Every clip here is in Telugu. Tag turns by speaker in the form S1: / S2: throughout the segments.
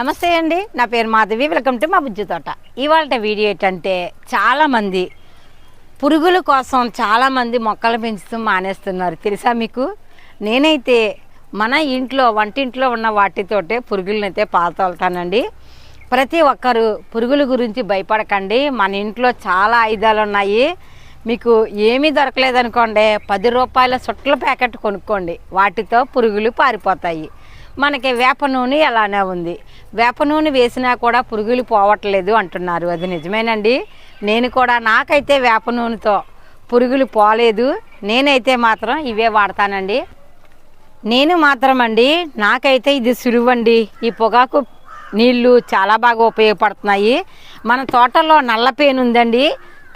S1: నమస్తే అండి. నా పేరు మాధవి. వెల్కమ్ టు మా బుజ్జి తోట. ఇవాళ వీడియో ఏంటంటే చాలామంది పురుగుల కోసం చాలామంది మొక్కలు పెంచుతూ మానేస్తున్నారు. తెలుసా మీకు? నేనైతే మన ఇంట్లో వంటింట్లో ఉన్న వాటితోటే పురుగులనైతే పాతోలుతానండి ప్రతి ఒక్కరు పురుగుల గురించి భయపడకండి. మన ఇంట్లో చాలా ఆయుధాలు ఉన్నాయి. మీకు ఏమీ దొరకలేదనుకోండి. పది రూపాయల సుట్ల ప్యాకెట్ కొనుక్కోండి. వాటితో పురుగులు పారిపోతాయి. మనకి వేప నూనె అలానే ఉంది. వేప నూనె వేసినా కూడా పురుగులు పోవట్లేదు అంటున్నారు. అది నిజమేనండి. నేను కూడా నాకైతే వేప నూనెతో పురుగులు పోలేదు. నేనైతే మాత్రం ఇవే వాడతానండి. నేను మాత్రం అండి నాకైతే ఇది సులువండి. ఈ పొగాకు నీళ్ళు చాలా బాగా ఉపయోగపడుతున్నాయి. మన తోటలో నల్ల పేను ఉందండి.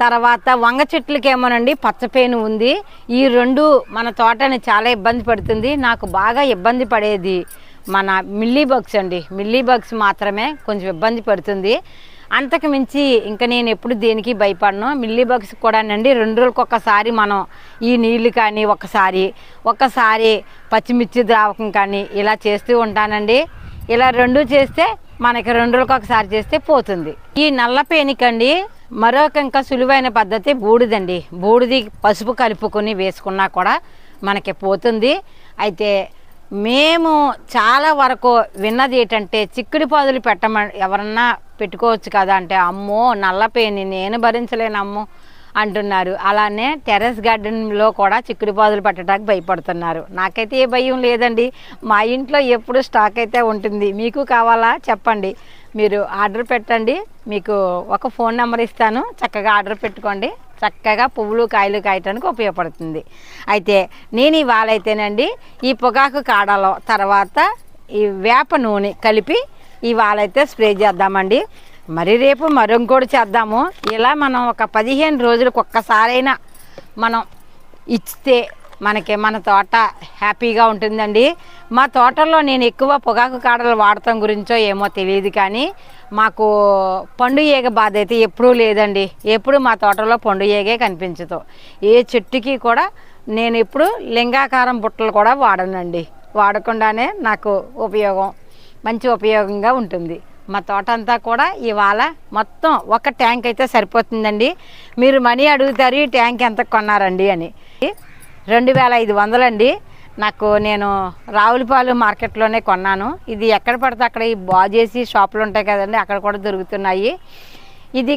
S1: తర్వాత వంగ చెట్లకి ఏమోనండి పచ్చపేను ఉంది. ఈ రెండు మన తోటని చాలా ఇబ్బంది పడుతుంది. నాకు బాగా ఇబ్బంది పడేది మన మిల్లీ బగ్స్ అండి. మిల్లీ బగ్స్ మాత్రమే కొంచెం ఇబ్బంది పడుతుంది. అంతకు మించి ఇంకా నేను ఎప్పుడు దేనికి భయపడను. మిల్లీ బగ్స్ కూడానండి రెండు రోజులకు ఒక్కసారి మనం ఈ నీళ్ళు కానీ ఒకసారి ఒక్కసారి పచ్చిమిర్చి ద్రావకం కానీ ఇలా చేస్తూ ఉంటానండి. ఇలా రెండు చేస్తే మనకి రెండు రోజులకు ఒకసారి చేస్తే పోతుంది. ఈ నల్ల పేనికండి మరొక ఇంకా సులువైన పద్ధతి బూడిదండి. బూడిది పసుపు కలుపుకొని వేసుకున్నా కూడా మనకి పోతుంది. అయితే మేము చాలా వరకు విన్నది ఏంటంటే చిక్కుడు పాదులు పెట్టమ ఎవరన్నా పెట్టుకోవచ్చు కదా అంటే అమ్మో నల్లపేని నేను భరించలేను అమ్మో అంటున్నారు. అలానే టెర్రస్ గార్డెన్లో కూడా చిక్కుడు పాదులు పెట్టడానికి భయపడుతున్నారు. నాకైతే ఏ భయం లేదండి. మా ఇంట్లో ఎప్పుడు స్టాక్ అయితే ఉంటుంది. మీకు కావాలా? చెప్పండి. మీరు ఆర్డర్ పెట్టండి. మీకు ఒక ఫోన్ నెంబర్ ఇస్తాను. చక్కగా ఆర్డర్ పెట్టుకోండి. చక్కగా పువ్వులు కాయలు కాయటానికి ఉపయోగపడుతుంది. అయితే నేను ఇవాళ అయితేనండి ఈ పొగాకు కాడలో తర్వాత ఈ వేప నూనె కలిపి ఇవాళైతే స్ప్రే చేద్దామండి. మరి రేపు మరొకటి చేద్దాము. ఇలా మనం ఒక పదిహేను రోజులకు ఒక్కసారైనా మనం ఇస్తే మనకి మన తోట హ్యాపీగా ఉంటుందండి. మా తోటలో నేను ఎక్కువ పొగాకు కాడలు వాడటం గురించో ఏమో తెలియదు కానీ మాకు పండు ఏగ బాధ అయితే ఎప్పుడూ లేదండి. ఎప్పుడు మా తోటలో పండు ఏగే కనిపించదు. ఏ చెట్టుకి కూడా నేను ఎప్పుడు లింగాకారం బుట్టలు కూడా వాడనండి. వాడకుండానే నాకు ఉపయోగం మంచి ఉపయోగంగా ఉంటుంది. మా తోట అంతా కూడా ఇవాళ మొత్తం ఒక ట్యాంక్ అయితే సరిపోతుందండి. మీరు మనీ అడుగుతారు ఈ ట్యాంక్ ఎంత కొన్నారండి అని. రెండు వేల ఐదు వందలండి. నాకు నేను రావులపాలు మార్కెట్లోనే కొన్నాను. ఇది ఎక్కడ పడితే అక్కడ ఈ బాజేసి షాపులు ఉంటాయి కదండి అక్కడ కూడా దొరుకుతున్నాయి. ఇది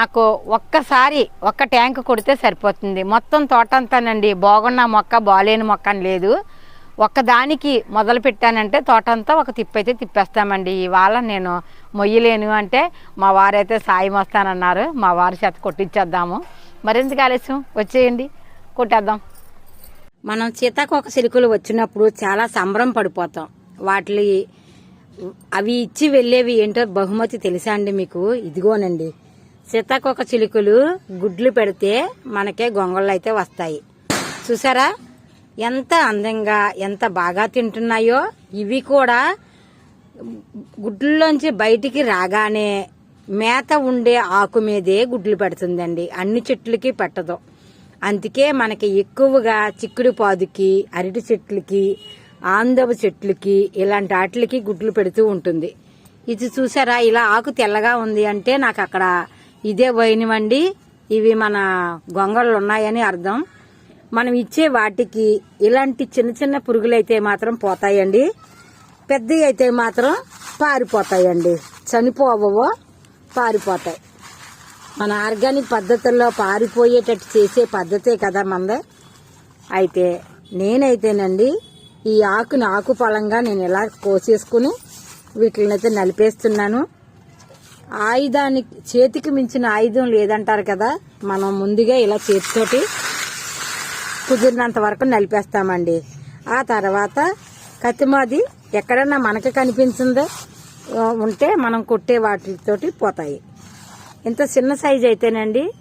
S1: నాకు ఒక్కసారి ఒక్క ట్యాంక్ కొడితే సరిపోతుంది. మొత్తం తోట అంతానండి. బాగున్న మొక్క బాగాలేని మొక్క అని లేదు. ఒక్కదానికి మొదలు పెట్టానంటే తోటంతా ఒక తిప్పి అయితే తిప్పేస్తామండి. ఇవాళ నేను మొయ్యలేను అంటే మా వారైతే సాయం వస్తానన్నారు. మా వారి చేత కొట్టించేద్దాము. మరింత కాలేసం వచ్చేయండి. కొట్టేద్దాం. మనం సీతాకోక చిలుకలు వచ్చినప్పుడు చాలా సంబరం పడిపోతాం. వాటి అవి ఇచ్చి వెళ్ళేవి ఏంటో బహుమతి తెలుసా అండి మీకు? ఇదిగోనండి. సీతాకోక చిలుకలు గుడ్లు పెడితే మనకే గొంగళ్ళు అయితే వస్తాయి. చూసారా? ఎంత అందంగా ఎంత బాగా తింటున్నాయో. ఇవి కూడా గుడ్లలోంచి బయటికి రాగానే మేత ఉండే ఆకు మీదే గుడ్లు పెడుతుందండి. అన్ని చెట్లకి పెట్టదు. అందుకే మనకి ఎక్కువగా చిక్కుడు పాదుకి అరటి చెట్లకి ఆందవ చెట్లకి ఇలాంటి వాటికి గుడ్లు పెడుతూ ఉంటుంది. ఇది చూసారా? ఇలా ఆకు తెల్లగా ఉంది అంటే నాకు అక్కడ ఇదే పోయినవండి ఇవి మన గొంగళ్ళు ఉన్నాయని అర్థం. మనం ఇచ్చే వాటికి ఇలాంటి చిన్న చిన్న పురుగులు అయితే మాత్రం పోతాయండి. పెద్దవి అయితే మాత్రం పారిపోతాయండి. చనిపోవో పారిపోతాయి. మన ఆర్గానిక్ పద్ధతుల్లో పారిపోయేటట్టు చేసే పద్ధతే కదా మంద. అయితే నేనైతేనండి ఈ ఆకుని ఆకుపలంగా నేను ఇలా కోసేసుకుని వీటిని అయితే నలిపేస్తున్నాను. ఆయుధానికి చేతికి మించిన ఆయుధం లేదంటారు కదా మనం ముందుగా ఇలా చేతితోటి కుదిరినంత వరకు నలిపేస్తామండి. ఆ తర్వాత కత్తిమాది ఎక్కడన్నా మనకి కనిపించిందో ఉంటే మనం కొట్టే వాటితోటి పోతాయి. ఇంత చిన్న సైజు అయితేనండి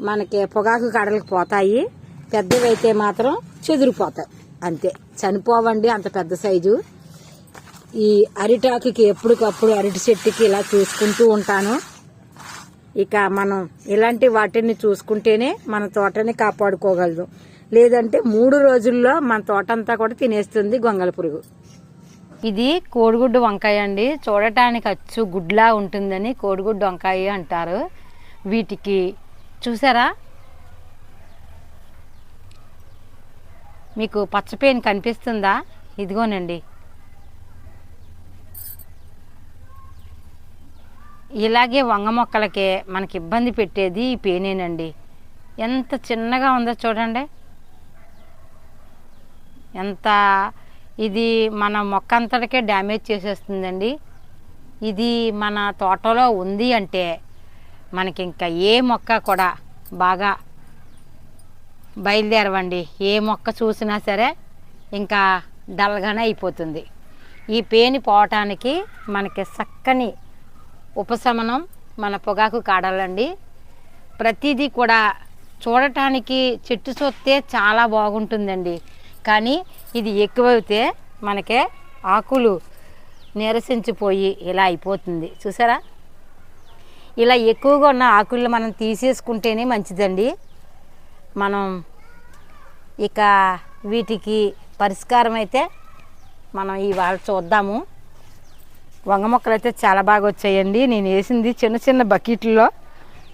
S1: మనకి పొగాకు కడలకు పోతాయి. పెద్దవి అయితే మాత్రం చెదిరిపోతాయి. అంతే. చనిపోవండి అంత పెద్ద సైజు ఈ అరిటాకుకి ఎప్పటికప్పుడు అరటి చెట్టుకి ఇలా చూసుకుంటూ ఉంటాను. ఇక మనం ఇలాంటి వాటిని చూసుకుంటేనే మన తోటని కాపాడుకోగలదు. లేదంటే మూడు రోజుల్లో మన తోట అంతా కూడా తినేస్తుంది గొంగళ పురుగు. ఇది కోడిగుడ్డు వంకాయ అండి. చూడటానికి అచ్చు గుడ్లా ఉంటుందని కోడిగుడ్డు వంకాయ అంటారు. వీటికి చూసారా? మీకు పచ్చపేను కనిపిస్తుందా? ఇదిగోనండి. ఇలాగే వంగ మొక్కలకే మనకి ఇబ్బంది పెట్టేది ఈ పేనేనండి. ఎంత చిన్నగా ఉందో చూడండి. ఎంత ఇది మన మొక్క అంతటికే డ్యామేజ్ చేసేస్తుందండి. ఇది మన తోటలో ఉంది అంటే మనకి ఇంకా ఏ మొక్క కూడా బాగా బయలుదేరవండి. ఏ మొక్క చూసినా సరే ఇంకా డల్గానే అయిపోతుంది. ఈ పేని పోవటానికి మనకి చక్కని ఉపశమనం మన పొగాకు కాడాలండి. ప్రతిదీ కూడా చూడటానికి చెట్టు చూస్తే చాలా బాగుంటుందండి. కానీ ఇది ఎక్కువైతే మనకే ఆకులు నీరసించిపోయి ఇలా అయిపోతుంది. చూసారా? ఇలా ఎక్కువగా ఉన్న ఆకులు మనం తీసేసుకుంటేనే మంచిదండి. మనం ఇక వీటికి పరిష్కారం అయితే మనం ఇవాళ చూద్దాము. వంగ మొక్కలు అయితే చాలా బాగా వచ్చాయండి. నేను వేసింది చిన్న చిన్న బకెట్లో.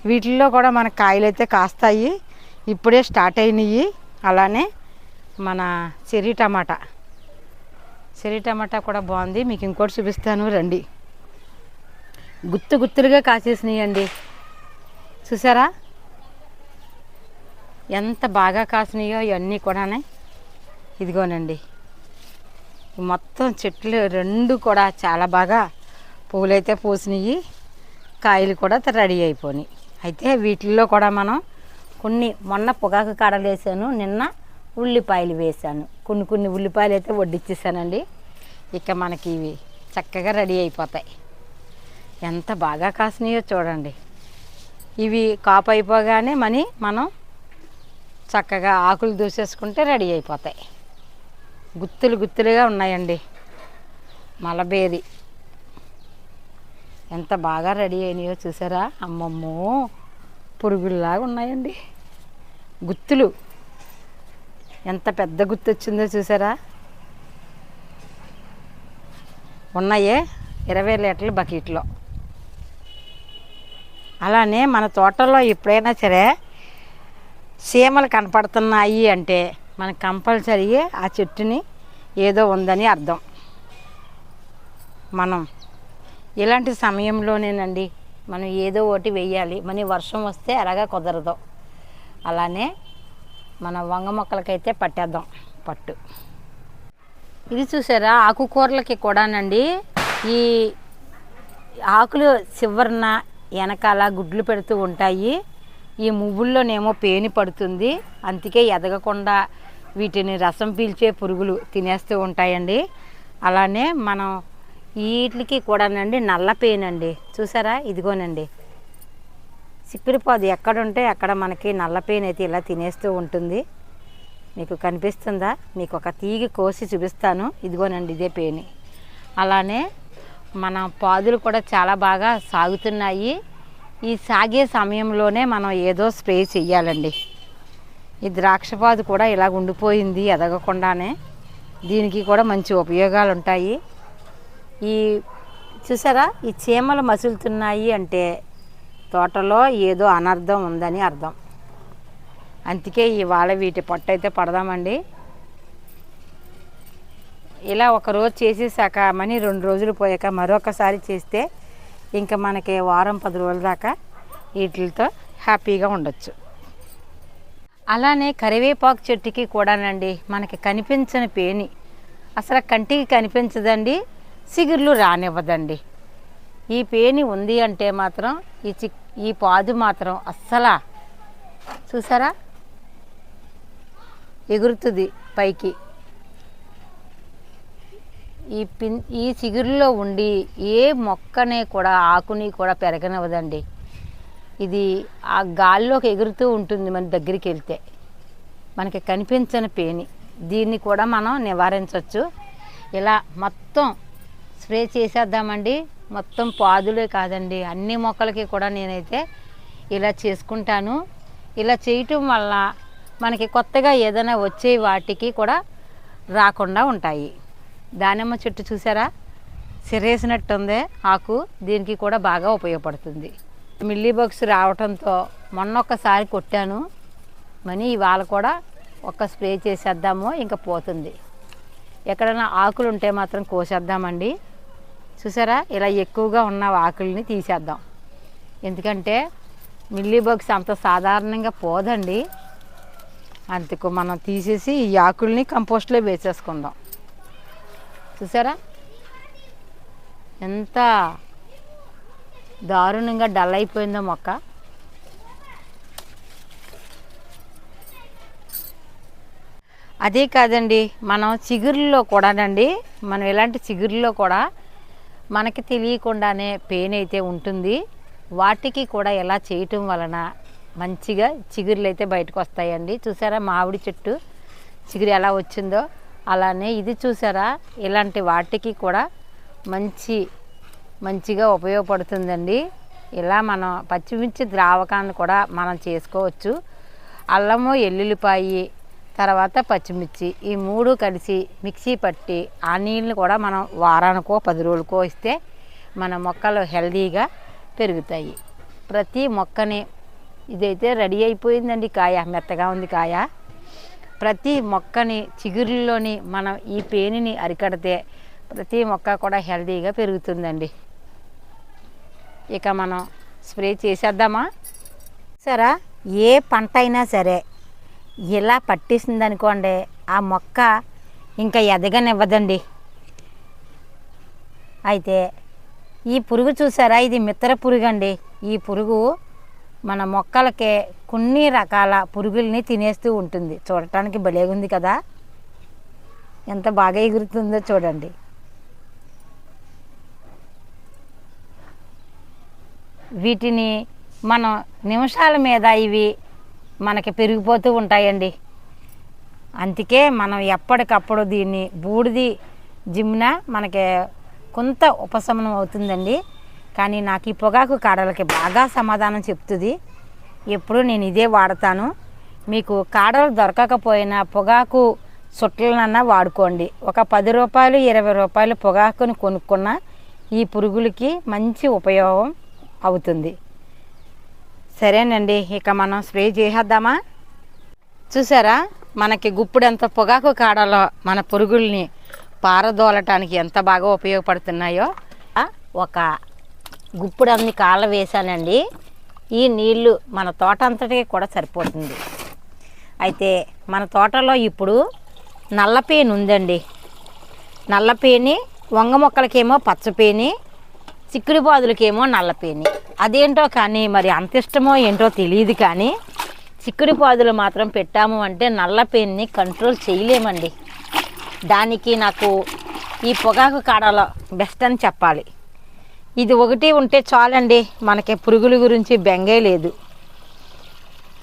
S1: వీటిల్లో కూడా మన కాయలు అయితే కాస్తాయి. ఇప్పుడే స్టార్ట్ అయినాయి. అలానే మన చెర్రీ టమాటా. చెర్రీ టమాటా కూడా బాగుంది. మీకు ఇంకోటి చూపిస్తాను. రండి. గుత్తు గుత్తులుగా కాసేసినాయండి. చూసారా? ఎంత బాగా కాసినాయో ఇవన్నీ కూడానే. ఇదిగోనండి. మొత్తం చెట్లు రెండు కూడా చాలా బాగా పువ్వులైతే పూసినాయి. కాయలు కూడా రెడీ అయిపోయినాయి. అయితే వీటిల్లో కూడా మనం కొన్ని మొన్న పొగాకు కాడలు వేసాను నిన్న ఉల్లిపాయలు వేసాను కొన్ని కొన్ని ఉల్లిపాయలు అయితే వడ్డిచ్చేసానండి. ఇక మనకి ఇవి చక్కగా రెడీ అయిపోతాయి. ఎంత బాగా కాసినాయో చూడండి. ఇవి కాపు అయిపోగానే మని మనం చక్కగా ఆకులు దూసేసుకుంటే రెడీ అయిపోతాయి. గుత్తులు గుత్తులుగా ఉన్నాయండి. మలబేరి ఎంత బాగా రెడీ అయినాయో చూసారా? అమ్మమ్మో! పురుగుల్లాగా ఉన్నాయండి. గుత్తులు. ఎంత పెద్ద గుర్తొచ్చిందో వచ్చిందో చూసారా? ఉన్నాయే ఇరవై లీటర్ల బకెట్లో. అలానే మన తోటలో ఎప్పుడైనా సరే సీమలు కనపడుతున్నాయి అంటే మనకు కంపల్సరీ ఆ చెట్టుని ఏదో ఉందని అర్థం. మనం ఇలాంటి సమయంలోనేనండి మనం ఏదో ఒకటి వెయ్యాలి మన వర్షం వస్తే అలాగా కుదరదు. అలానే మన వంగ మొక్కలకైతే పట్టేద్దాం పట్టు. ఇది చూసారా? ఆకుకూరలకి కూడానండి. ఈ ఆకులు చివరన వెనకాల గుడ్లు పెడుతూ ఉంటాయి. ఈ మువ్వుల్లోనేమో పేని పడుతుంది. అందుకే ఎదగకుండా వీటిని రసం పీల్చే పురుగులు తినేస్తూ ఉంటాయండి. అలానే మనం వీటికి కూడానండి నల్ల పేనండి. చూసారా? ఇదిగోనండి. సిప్పిరిపాదు ఎక్కడుంటే అక్కడ మనకి నల్లపేను అయితే ఇలా తినేస్తూ ఉంటుంది. మీకు కనిపిస్తుందా? మీకు ఒక తీగి కోసి చూపిస్తాను. ఇదిగోనండి ఇదే పేని. అలానే మన పాదులు కూడా చాలా బాగా సాగుతున్నాయి. ఈ సాగే సమయంలోనే మనం ఏదో స్ప్రే చెయ్యాలండి. ఈ ద్రాక్షపాదు కూడా ఇలా ఉండిపోయింది ఎదగకుండానే. దీనికి కూడా మంచి ఉపయోగాలు ఉంటాయి ఈ చూసారా? ఈ చీమలు మసులుతున్నాయి అంటే తోటలో ఏదో అనర్థం ఉందని అర్థం. అందుకే ఇవాళ వీటి పొట్ట అయితే పడదామండి. ఇలా ఒక రోజు చేసేసాక మనీ రెండు రోజులు పోయాక మరొకసారి చేస్తే ఇంకా మనకి వారం పది రోజుల దాకా వీటితో హ్యాపీగా ఉండొచ్చు. అలానే కరివేపాకు చెట్టుకి కూడానండి మనకి కనిపించని పేని. అసలు కంటికి కనిపించదండి సిగుర్లు రానివ్వదండి. ఈ పేని ఉంది అంటే మాత్రం ఈ చిక్ ఈ పాదు మాత్రం అస్సలా చూసారా? ఎగురుతుంది పైకి. ఈ పిన్ ఈ చిగురులో ఉండి ఏ మొక్కనే కూడా ఆకుని కూడా పెరగనివ్వదండి. ఇది ఆ గాల్లోకి ఎగురుతూ ఉంటుంది మన దగ్గరికి వెళ్తే. మనకి కనిపించని పేని. దీన్ని కూడా మనం నివారించవచ్చు. ఇలా మొత్తం స్ప్రే చేసేద్దామండి. మొత్తం పాదులే కాదండి. అన్ని మొక్కలకి కూడా నేనైతే ఇలా చేసుకుంటాను. ఇలా చేయటం వల్ల మనకి కొత్తగా ఏదైనా వచ్చే వాటికి కూడా రాకుండా ఉంటాయి. దానిమ్మ చెట్టు చూసారా? సిరేసినట్టు ఉంది ఆకు దీనికి కూడా బాగా ఉపయోగపడుతుంది. మిల్లీ బాక్స్ రావటంతో మొన్న ఒక్కసారి కొట్టాను. మనీ ఇవాళ కూడా ఒక్క స్ప్రే చేసేద్దాము ఇంకా పోతుంది. ఎక్కడైనా ఆకులు ఉంటే మాత్రం కోసేద్దామండి. చూసారా? ఇలా ఎక్కువగా ఉన్న ఆకుల్ని తీసేద్దాం. ఎందుకంటే మిల్లీ బగ్స్ అంత సాధారణంగా పోదండి. అందుకు మనం తీసేసి ఈ ఆకుల్ని కంపోస్ట్లో వేసేసుకుందాం. చూసారా? ఎంత దారుణంగా డల్ అయిపోయిందో మొక్క. అదే కాదండి మనం చిగురుల్లో కూడానండి మనం ఇలాంటి చిగురుల్లో కూడా మనకి తెలియకుండానే పెయిన్ అయితే ఉంటుంది. వాటికి కూడా ఎలా చేయటం వలన మంచిగా చిగురులు అయితే బయటకు వస్తాయండి. చూసారా మామిడి చెట్టు చిగురు ఎలా వచ్చిందో? అలానే ఇది చూసారా? ఇలాంటి వాటికి కూడా మంచి మంచిగా ఉపయోగపడుతుందండి. ఇలా మనం పచ్చిమిర్చి ద్రావకాన్ని కూడా మనం చేసుకోవచ్చు. అల్లము ఎల్లుల్లిపాయి తర్వాత పచ్చిమిర్చి. ఈ మూడు కలిసి మిక్సీ పట్టి ఆ నీళ్ళని కూడా మనం వారానికో పది రోజులకో ఇస్తే మన మొక్కలు హెల్దీగా పెరుగుతాయి. ప్రతి మొక్కని ఇదైతే రెడీ అయిపోయిందండి కాయ మెత్తగా ఉంది కాయ. ప్రతి మొక్కని చిగురుల్లోని మనం ఈ పేనిని అరికడితే ప్రతి మొక్క కూడా హెల్దీగా పెరుగుతుందండి. ఇక మనం స్ప్రే చేసేద్దామా? సరే ఏ పంట అయినా సరే ఇలా పట్టేసింది అనుకోండి ఆ మొక్క ఇంకా ఎదగనివ్వదండి. అయితే ఈ పురుగు చూసారా? ఇది మిత్ర పురుగు అండి ఈ పురుగు మన మొక్కలకే కొన్ని రకాల పురుగుల్ని తినేస్తూ ఉంటుంది. చూడటానికి భలేగుంది కదా? ఎంత బాగా ఎగురుతుందో చూడండి. వీటిని మనం నిమిషాల మీద ఇవి మనకి పెరిగిపోతూ ఉంటాయండి. అందుకే మనం ఎప్పటికప్పుడు దీన్ని బూడిది జిమ్న మనకి కొంత ఉపశమనం అవుతుందండి. కానీ నాకు ఈ పొగాకు కాడలకి బాగా సమాధానం చెప్తుంది. ఎప్పుడు నేను ఇదే వాడతాను. మీకు కాడలు దొరకకపోయినా పొగాకు చుట్టలనన్నా వాడుకోండి. ఒక పది రూపాయలు ఇరవై రూపాయలు పొగాకును కొనుక్కున్న ఈ పురుగులకి మంచి ఉపయోగం అవుతుంది. సరేనండి ఇక మనం స్ప్రే చేసేద్దామా? చూసారా మనకి గుప్పుడంత పొగాకు కాడలో మన పురుగుల్ని పారదోలటానికి ఎంత బాగా ఉపయోగపడుతున్నాయో. ఒక గుప్పుడన్ని కాళ్ళ వేశానండి. ఈ నీళ్ళు మన తోట అంతటికి కూడా సరిపోతుంది. అయితే మన తోటలో ఇప్పుడు నల్లపేను ఉందండి. నల్లపేని వంగ మొక్కలకేమో పచ్చపేని చిక్కుడు పాదులకేమో నల్లపేని అదేంటో కానీ మరి అంత ఇష్టమో ఏంటో తెలియదు కానీ చిక్కుడు పాదులు మాత్రం పెట్టాము అంటే నల్ల పెయిన్ని కంట్రోల్ చేయలేమండి. దానికి నాకు ఈ పొగాకు కాడలో బెస్ట్ అని చెప్పాలి. ఇది ఒకటి ఉంటే చాలండి మనకి పురుగుల గురించి బెంగే లేదు.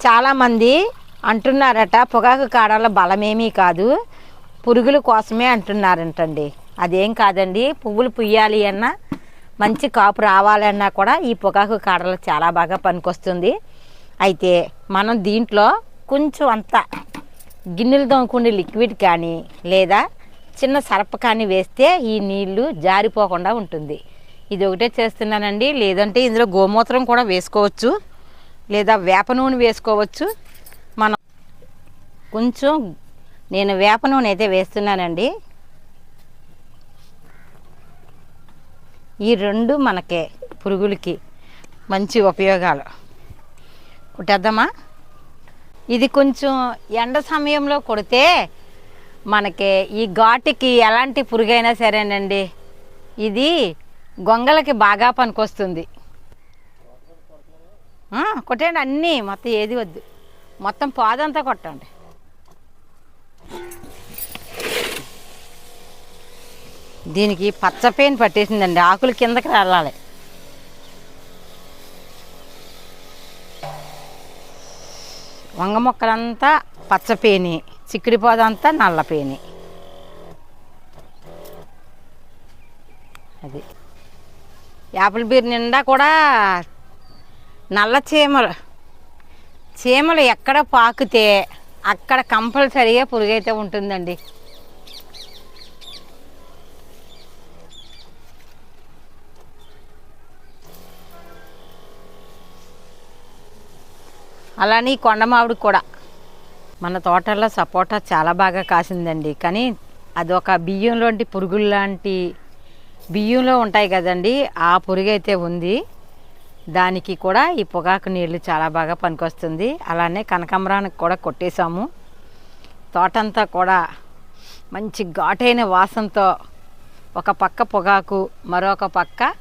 S1: చాలామంది అంటున్నారట పొగాకు కాడల బలమేమీ కాదు పురుగుల కోసమే అంటున్నారంటండి. అదేం కాదండి పువ్వులు పుయ్యాలి అన్నా మంచి కాపు రావాలన్నా కూడా ఈ పొగాకు కాడలు చాలా బాగా పనికొస్తుంది. అయితే మనం దీంట్లో కొంచెం అంత గిన్నెలు తోముకునే లిక్విడ్ కానీ లేదా చిన్న సరప కానీ వేస్తే ఈ నీళ్ళు జారిపోకుండా ఉంటుంది. ఇది ఒకటే చేస్తున్నానండి. లేదంటే ఇందులో గోమూత్రం కూడా వేసుకోవచ్చు. లేదా వేప నూనె వేసుకోవచ్చు. మనం కొంచెం నేను వేప నూనె అయితే వేస్తున్నానండి. ఈ రెండు మనకే పురుగులకి మంచి ఉపయోగాలు. కుట్టేద్దామా? ఇది కొంచెం ఎండ సమయంలో కొడితే మనకి ఈ ఘాటుకి ఎలాంటి పురుగైనా సరేనండి. ఇది గొంగలకి బాగా పనికొస్తుంది. కొట్టండి అన్నీ మొత్తం ఏది వద్దు. మొత్తం పాదంతా కొట్టండి. దీనికి పచ్చ పట్టేసిందండి. ఆకులు కిందకి వెళ్ళాలి వంగ మొక్కలంతా పచ్చపేని చిక్కుడి పోదంతా నల్లపేని అది. యాపిల్ బీర్ నిండా కూడా నల్ల చీమలు. చీమలు ఎక్కడ పాకితే అక్కడ కంపల్సరీగా పురుగైతే ఉంటుందండి. అలానే ఈ కొండ మామిడి కూడా. మన తోటల్లో సపోటా చాలా బాగా కాసిందండి. కానీ అదొక బియ్యంలోంటి పురుగులు లాంటి బియ్యంలో ఉంటాయి కదండి. ఆ పురుగు అయితే ఉంది. దానికి కూడా ఈ పొగాకు నీళ్ళు చాలా బాగా పనికొస్తుంది. అలానే కనకాంబరానికి కూడా కొట్టేశాము. తోటంతా కూడా మంచి ఘాటైన వాసనతో ఒక పక్క పొగాకు మరొక పక్క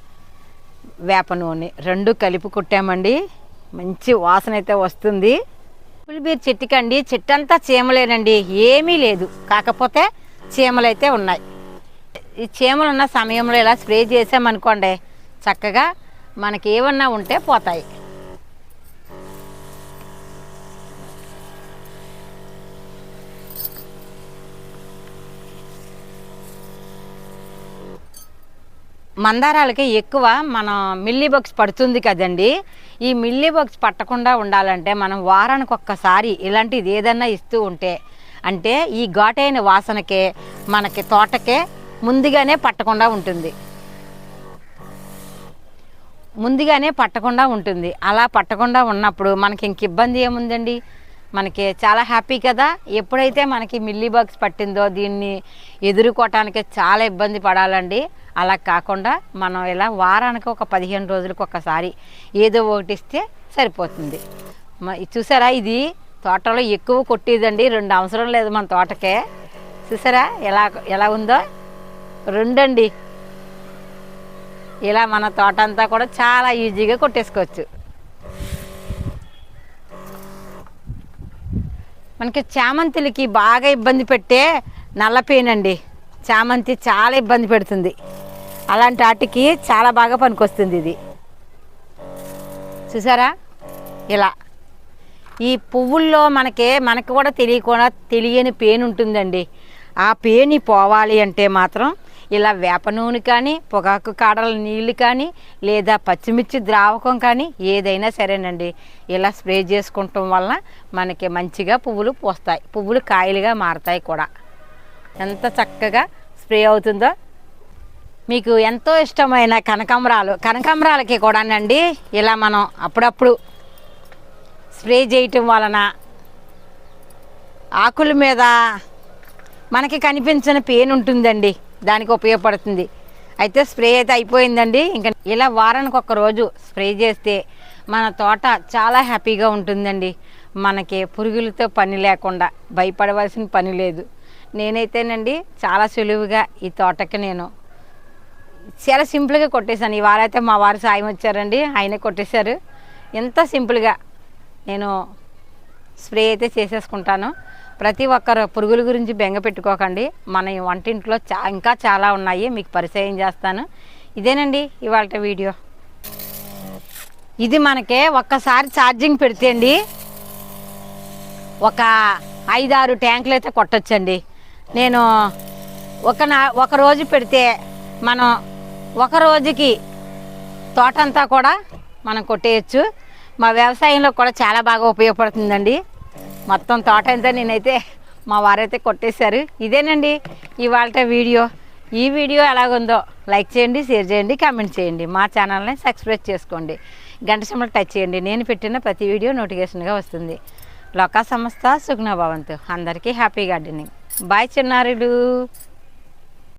S1: వేప నూనె. రెండు కలిపి కుట్టామండి. మంచి వాసన అయితే వస్తుంది. పులిబీర్ చెట్టుకండి చెట్టు అంతా చీమలేనండి ఏమీ లేదు. కాకపోతే చీమలు అయితే ఉన్నాయి. ఈ చీమలు ఉన్న సమయంలో ఇలా స్ప్రే చేసామనుకోండి చక్కగా మనకి ఏమన్నా ఉంటే పోతాయి. మందారాలకి ఎక్కువ మనం మిల్లీ బాక్స్ పడుతుంది కదండి. ఈ మిల్లీ బాక్స్ పట్టకుండా ఉండాలంటే మనం వారానికి ఒక్కసారి ఇలాంటిది ఏదన్నా ఇస్తూ ఉంటే అంటే ఈ ఘాటైన వాసనకే మనకి తోటకే ముందుగానే పట్టకుండా ఉంటుంది. ముందుగానే పట్టకుండా ఉంటుంది. అలా పట్టకుండా ఉన్నప్పుడు మనకి ఇంక ఇబ్బంది ఏముందండి? మనకి చాలా హ్యాపీ కదా. ఎప్పుడైతే మనకి మిల్లీ బాక్స్ పట్టిందో దీన్ని ఎదుర్కోవటానికి చాలా ఇబ్బంది పడాలండి. అలా కాకుండా మనం ఇలా వారానికి ఒక పదిహేను రోజులకు ఒకసారి ఏదో ఒకటి ఇస్తే సరిపోతుంది. చూసారా? ఇది తోటలో ఎక్కువ కొట్టేదండి. రెండు అవసరం లేదు మన తోటకే. చూసారా? ఎలా ఎలా ఉందో? రెండండి. ఇలా మన తోట అంతా కూడా చాలా ఈజీగా కొట్టేసుకోవచ్చు. మనకి చామంతులకి బాగా ఇబ్బంది పెట్టే నల్లపేనండి చామంతి చాలా ఇబ్బంది పెడుతుంది. అలాంటి వాటికి చాలా బాగా పనికొస్తుంది ఇది. చూసారా? ఇలా. ఈ పువ్వుల్లో మనకి మనకు కూడా తెలియకుండా తెలియని పేను ఉంటుందండి ఆ పేని పోవాలి అంటే మాత్రం ఇలా వేప నూనె కానీ పొగాకు కాడల నీళ్ళు కానీ లేదా పచ్చిమిర్చి ద్రావకం కానీ ఏదైనా సరేనండి. ఇలా స్ప్రే చేసుకుంటాం వలన మనకి మంచిగా పువ్వులు పూస్తాయి. పువ్వులు కాయలుగా మారుతాయి కూడా. ఎంత చక్కగా స్ప్రే అవుతుందో. మీకు ఎంతో ఇష్టమైన కనకాంబరాలు. కనకాంబరాలకి కూడానండి ఇలా మనం అప్పుడప్పుడు స్ప్రే చేయటం వలన ఆకుల మీద మనకి కనిపించిన పెయిన్ ఉంటుందండి దానికి ఉపయోగపడుతుంది. అయితే స్ప్రే అయితే అయిపోయిందండి. ఇంకా ఇలా వారానికి ఒక రోజు స్ప్రే చేస్తే మన తోట చాలా హ్యాపీగా ఉంటుందండి. మనకి పురుగులతో పని లేకుండా భయపడవలసిన పని లేదు. నేనైతేనండి చాలా సులువుగా ఈ తోటకి నేను చాలా సింపుల్గా కొట్టేశాను. ఈ వారైతే మా వారు సాయం వచ్చారండి. ఆయనే కొట్టేశారు. ఎంత సింపుల్గా నేను స్ప్రే అయితే చేసేసుకుంటాను. ప్రతి ఒక్కరు పురుగుల గురించి బెంగ పెట్టుకోకండి. మన వంటింట్లో చా ఇంకా చాలా ఉన్నాయి. మీకు పరిచయం చేస్తాను. ఇదేనండి ఇవాళ వీడియో. ఇది మనకి ఒక్కసారి ఛార్జింగ్ పెడితే అండి ఒక ఐదారు ట్యాంకులు అయితే కొట్టచ్చండి. నేను ఒక నా ఒక రోజు పెడితే మనం ఒక రోజుకి తోటంతా కూడా మనం కొట్టేయచ్చు. మా వ్యవసాయంలో కూడా చాలా బాగా ఉపయోగపడుతుందండి. మొత్తం తోట అంతా నేనైతే మా వారైతే కొట్టేశారు. ఇదేనండి ఇవాళ వీడియో. ఈ వీడియో ఎలాగుందో లైక్ చేయండి షేర్ చేయండి కామెంట్ చేయండి. మా ఛానల్ని సబ్స్క్రైబ్ చేసుకోండి. గంట సింబల్ టచ్ చేయండి. నేను పెట్టిన ప్రతి వీడియో నోటిఫికేషన్గా వస్తుంది. లోకా సంస్థ సుగ్నభవంతు అందరికీ హ్యాపీ గార్డెనింగ్. బాయ్ చిన్నారులు.